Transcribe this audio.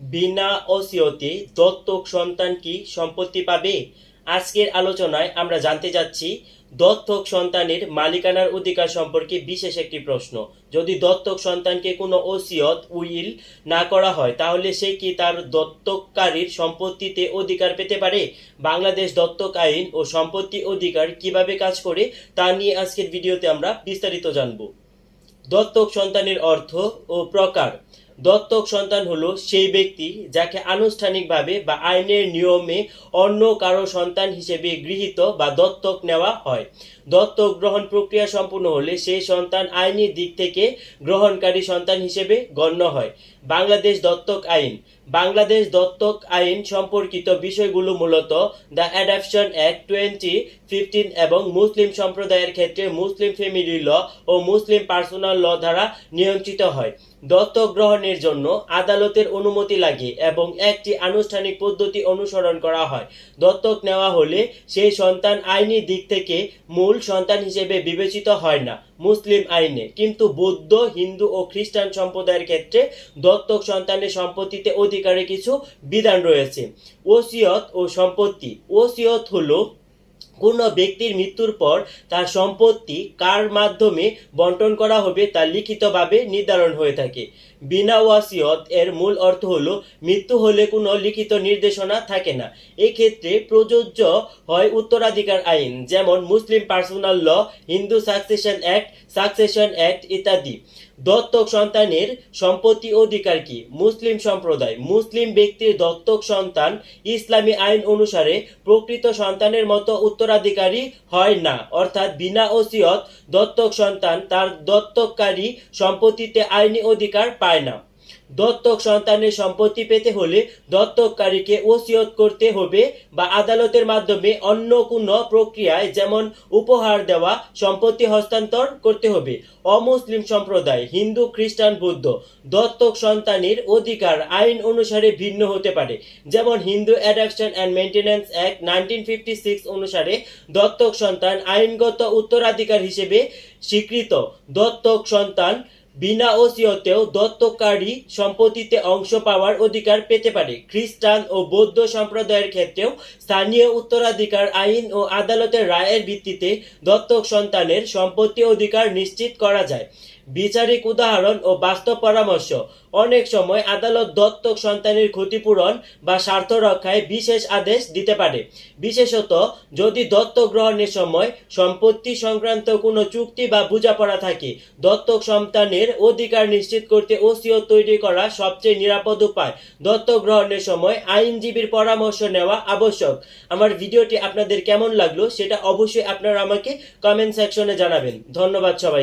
বিনা ওসিয়তে দত্তক সন্তান কি সম্পত্তি পাবে? আজকের আলোচনায় আমরা জানতে যাচ্ছি, দত্তক সন্তানের মালিকানার অধিকার সম্পর্কে বিশেষ একটি প্রশ্ন। যদি দত্তক সন্তানকে কোনো ওসিয়ত উইল না করা হয়, তাহলে সে কি তার দত্তককারীর সম্পত্তিতে অধিকার পেতে পারে? বাংলাদেশ দত্তক আইন ও সম্পত্তি অধিকার কীভাবে কাজ করে, তা নিয়ে আজকের ভিডিওতে আমরা বিস্তারিত জানব। দত্তক সন্তানের অর্থ ও প্রকার। দত্তক সন্তান হলো সেই ব্যক্তি যাকে আনুষ্ঠানিকভাবে বা আইনের নিয়মে অন্য কারও সন্তান হিসেবে গৃহীত বা দত্তক নেওয়া হয়। দত্তক গ্রহণ প্রক্রিয়া সম্পূর্ণ হলে সেই সন্তান আইনি দিক থেকে গ্রহণকারী সন্তান হিসেবে গণ্য হয়। বাংলাদেশ দত্তক আইন বাংলাদেশ দত্তক আইন সম্পর্কিত বিষয়গুলো মূলত the adoption act twenty, fifteen এবং মুসলিম সম্প্রদায়ের ক্ষেত্রে মুসলিম ফ্যামিলি ল ও মুসলিম পার্সোনাল ল দ্বারা নিয়ন্ত্রিত হয়। দত্তক গ্রহণের জন্য আদালতের অনুমতি লাগে এবং একটি আনুষ্ঠানিক পদ্ধতি অনুসরণ করা হয়। দত্তক নেওয়া হলে সেই সন্তান আইনি দিক থেকে মূল সন্তান হিসেবে বিবেচিত হয় না। মুসলিম আইনে। কিন্তু বৌদ্ধ, হিন্দু ও খ্রিস্টান সম্প্রদায়ের ক্ষেত্রে দত্তক সন্তানের সম্পত্তিতে অধিকারে কিছু বিধান রয়েছে। ওসিয়ত ও সম্পত্তি। ওসিয়ত হলো কোনো ব্যক্তির মৃত্যুর পর তার সম্পত্তি কার মাধ্যমে বন্টন করা হবে তা লিখিতভাবে নির্ধারণ হয়ে থাকে। বিনা ওয়াসিয়ত এর মূল অর্থ হলো, মৃত্যু হলে কোনো লিখিত নির্দেশনা থাকে না। এক্ষেত্রে প্রযোজ্য হয় উত্তরাধিকার আইন, যেমন Muslim personal law, Hindu succession act succession act ইত্যাদি। দত্তক সন্তানের সম্পত্তি অধিকার কি? মুসলিম সম্প্রদায়। মুসলিম ব্যক্তির দত্তক সন্তান ইসলামী আইন অনুসারে প্রকৃত সন্তানের মতো উত্তরাধিকারী হয় না। অর্থাৎ বিনা ওসিয়ত দত্তক সন্তান তার দত্তককারী সম্পত্তিতে আইনি অধিকার পায় না। দত্তক সন্তানের সম্পত্তি পেতে হলে দত্তককারীকে ওসিয়ত করতে হবে বা আদালতের মাধ্যমে অন্য কোনো প্রক্রিয়ায় যেমন উপহার দেওয়া, সম্পত্তি হস্তান্তর করতে হবে। অমুসলিম সম্প্রদায়, হিন্দু, খ্রিস্টান, বৌদ্ধ, দত্তক সন্তানের অধিকার আইন অনুসারে ভিন্ন হতে পারে। যেমন Hindu adoption and maintenance act nineteen fifty six অনুসারে দত্তক সন্তান আইনগত উত্তরাধিকার হিসেবে স্বীকৃত। দত্তক সন্তান বিনা ওসিয়তেও দত্তকারী সম্পত্তিতে অংশ পাওয়ার অধিকার পেতে পারে। খ্রিস্টান ও বৌদ্ধ সম্প্রদায়ের ক্ষেত্রেও স্থানীয় উত্তরাধিকার আইন ও আদালতের রায়ের ভিত্তিতে দত্তক সন্তানের সম্পত্তি অধিকার নিশ্চিত করা যায়। বিচারিক উদাহরণ ও বাস্তব পরামর্শ। অনেক সময় আদালত দত্তক সন্তানের ক্ষতিপূরণ বা স্বার্থ রক্ষায় বিশেষ আদেশ দিতে পারে। বিশেষত যদি দত্তক গ্রহণের সময় সম্পত্তি সংক্রান্ত কোনো চুক্তি বা বোঝাপড়া থাকে, দত্তক সন্তানের অধিকার নিশ্চিত করতে ওসিও তৈরি করা সবচেয়ে নিরাপদ উপায়। দত্তক গ্রহণের সময় আইনজীবীর পরামর্শ নেওয়া আবশ্যক। আমার ভিডিওটি আপনাদের কেমন লাগল সেটা অবশ্যই আপনারা আমাকে কমেন্ট সেকশনে জানাবেন। ধন্যবাদ সবাই